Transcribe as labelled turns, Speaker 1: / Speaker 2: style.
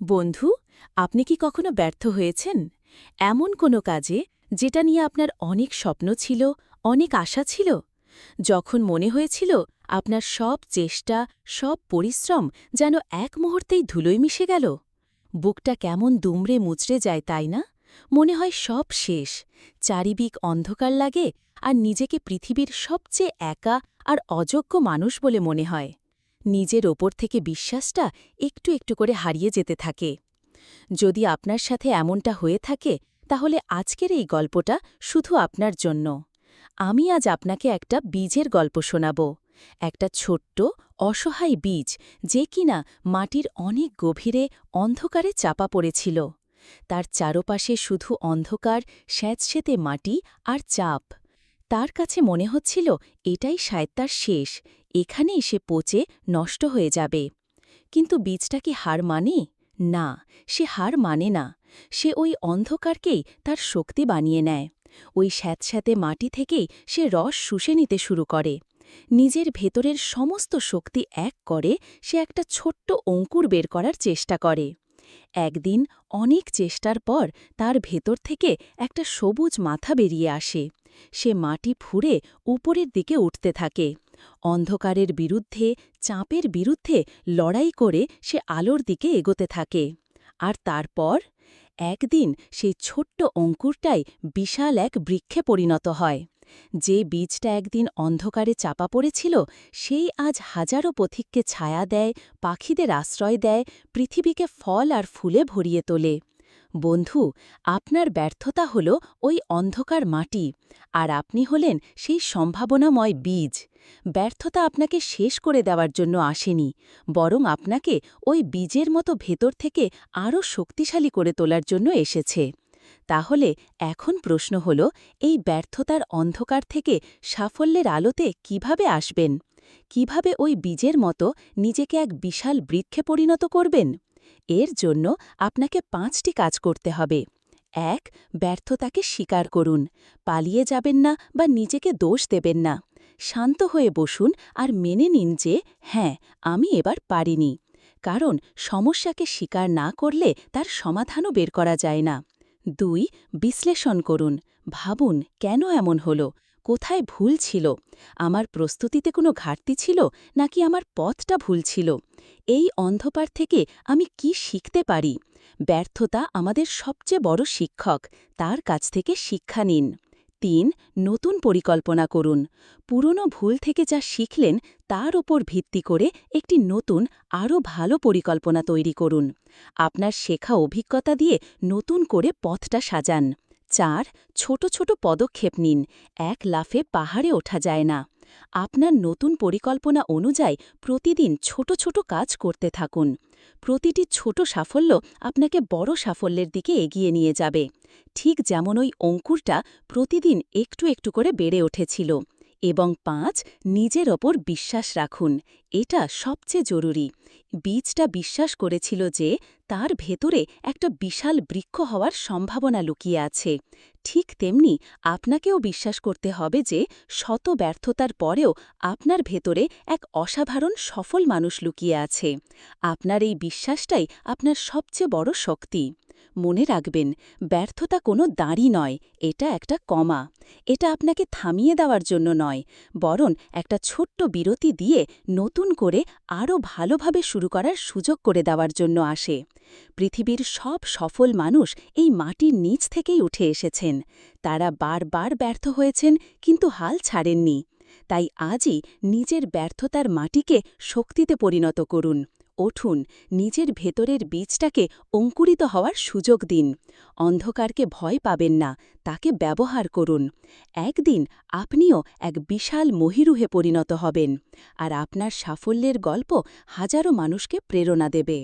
Speaker 1: বন্ধু, আপনি কি কখনো ব্যর্থ হয়েছেন? এমন কোনো কাজে যেটা নিয়ে আপনার অনেক স্বপ্ন ছিল, অনেক আশা ছিল? যখন মনে হয়েছিল আপনার সব চেষ্টা, সব পরিশ্রম যেন এক মুহূর্তেই ধুলোয় মিশে গেল, বুকটা কেমন দুমড়ে মুচড়ে যায় তাই না? মনে হয় সব শেষ, চারিদিক অন্ধকার লাগে আর নিজেকে পৃথিবীর সবচেয়ে একা আর অযোগ্য মানুষ বলে মনে হয়। নিজের ওপর থেকে বিশ্বাসটা একটু একটু করে হারিয়ে যেতে থাকে। যদি আপনার সাথে এমনটা হয়ে থাকে, তাহলে আজকের এই গল্পটা শুধু আপনার জন্য। আমি আজ আপনাকে একটা বীজের গল্প শোনাব। একটা ছোট্ট, অসহায় বীজ যে কিনা মাটির অনেক গভীরে অন্ধকারে চাপা পড়েছিল। তার চারপাশে শুধু অন্ধকার, স্যাঁতসেতে মাটি আর চাপ। তার কাছে মনে হচ্ছিল, এটাই শায়দ তার শেষ, এখানে এসে পচে নষ্ট হয়ে যাবে। কিন্তু বীজটা কি হার মানে? না, সে হার মানে না। সে ওই অন্ধকারকেই তার শক্তি বানিয়ে নেয়। ওই স্যাঁতস্যাঁতে মাটি থেকেই সে রস শুষে নিতে শুরু করে। নিজের ভেতরের সমস্ত শক্তি এক করে সে একটা ছোট্ট অঙ্কুর বের করার চেষ্টা করে। একদিন অনেক চেষ্টার পর তার ভেতর থেকে একটা সবুজ মাথা বেরিয়ে আসে। সে মাটি ফুঁড়ে উপরের দিকে উঠতে থাকে। অন্ধকারের বিরুদ্ধে, চাপের বিরুদ্ধে লড়াই করে সে আলোর দিকে এগোতে থাকে। আর তারপর? একদিন সেই ছোট্ট অঙ্কুরটাই বিশাল এক বৃক্ষে পরিণত হয়। যে বীজটা একদিন অন্ধকারে চাপা পড়েছিল, সেই আজ হাজারো পথিককে ছায়া দেয়, পাখিদের আশ্রয় দেয়, পৃথিবীকে ফল আর ফুলে ভরিয়ে তোলে। বন্ধু, আপনার ব্যর্থতা হল ওই অন্ধকার মাটি, আর আপনি হলেন সেই সম্ভাবনাময় বীজ। ব্যর্থতা আপনাকে শেষ করে দেওয়ার জন্য আসেনি, বরং আপনাকে ওই বীজের মতো ভেতর থেকে আরও শক্তিশালী করে তোলার জন্য এসেছে। তাহলে এখন প্রশ্ন হল, এই ব্যর্থতার অন্ধকার থেকে সাফল্যের আলোতে কীভাবে আসবেন? কীভাবে ওই বীজের মতো নিজেকে এক বিশাল বৃক্ষে পরিণত করবেন? এর জন্য আপনাকে পাঁচটি কাজ করতে হবে। এক, ব্যর্থতাকে স্বীকার করুন। পালিয়ে যাবেন না বা নিজেকে দোষ দেবেন না। শান্ত হয়ে বসুন আর মেনে নিন যে হ্যাঁ আমি এবার পারিনি। কারণ সমস্যাকে স্বীকার না করলে তার সমাধানও বের করা যায় না। দুই, বিশ্লেষণ করুন। ভাবুন কেন এমন হল? কোথায় ভুল ছিল? আমার প্রস্তুতিতে কোনো ঘাটতি ছিল, নাকি আমার পথটা ভুল ছিল? এই অন্ধকার থেকে আমি কি শিখতে পারি? ব্যর্থতা আমাদের সবচেয়ে বড় শিক্ষক, তার কাছ থেকে শিক্ষা নিন। তিন, নতুন পরিকল্পনা করুন। পুরনো ভুল থেকে যা শিখলেন, তার ওপর ভিত্তি করে একটি নতুন, আরও ভালো পরিকল্পনা তৈরি করুন। আপনার শেখা অভিজ্ঞতা দিয়ে নতুন করে পথটা সাজান। চার ছোট ছোট পদক্ষেপ নিন। এক লাফে পাহাড়ে ওঠা যায় না। আপনার নতুন পরিকল্পনা অনুযায়ী প্রতিদিন ছোট ছোট কাজ করতে থাকুন। প্রতিটি ছোট সাফল্য আপনাকে বড় সাফল্যের দিকে এগিয়ে নিয়ে যাবে। ঠিক যেমন ওই অঙ্কুরটা প্রতিদিন একটু একটু করে বেড়ে উঠেছিল। এবং পাঁচ, নিজের ওপর বিশ্বাস রাখুন। এটা সবচেয়ে জরুরি। বীজটা বিশ্বাস করেছিল যে তার ভেতরে একটা বিশাল বৃক্ষ হওয়ার সম্ভাবনা লুকিয়ে আছে। ঠিক তেমনি আপনাকেও বিশ্বাস করতে হবে যে শত ব্যর্থতার পরেও আপনার ভেতরে এক অসাধারণ সফল মানুষ লুকিয়ে আছে। আপনার এই বিশ্বাসটাই আপনার সবচেয়ে বড় শক্তি। মনে রাখবেন, ব্যর্থতা কোনো দাঁড়ি নয়, এটা একটা কমা। এটা আপনাকে থামিয়ে দেওয়ার জন্য নয়, বরং একটা ছোট্ট বিরতি দিয়ে নতুন করে আরও ভালোভাবে শুরু করার সুযোগ করে দেওয়ার জন্য আসে। পৃথিবীর সব সফল মানুষ এই মাটির নিচ থেকেই উঠে এসেছেন। তারা বারবার ব্যর্থ হয়েছেন, কিন্তু হাল ছাড়েননি। তাই আজই নিজের ব্যর্থতার মাটিকে শক্তিতে পরিণত করুন। উঠুন নিজের ভেতরের বীজটাকে অঙ্কুরিত হওয়ার সুযোগ দিন। অন্ধকারকে ভয় পাবেন না, তাকে ব্যবহার করুন। একদিন আপনিও এক বিশাল মহিরুহে পরিণত হবেন, আর আপনার সাফল্যের গল্প হাজারো মানুষকে প্রেরণা দেবে।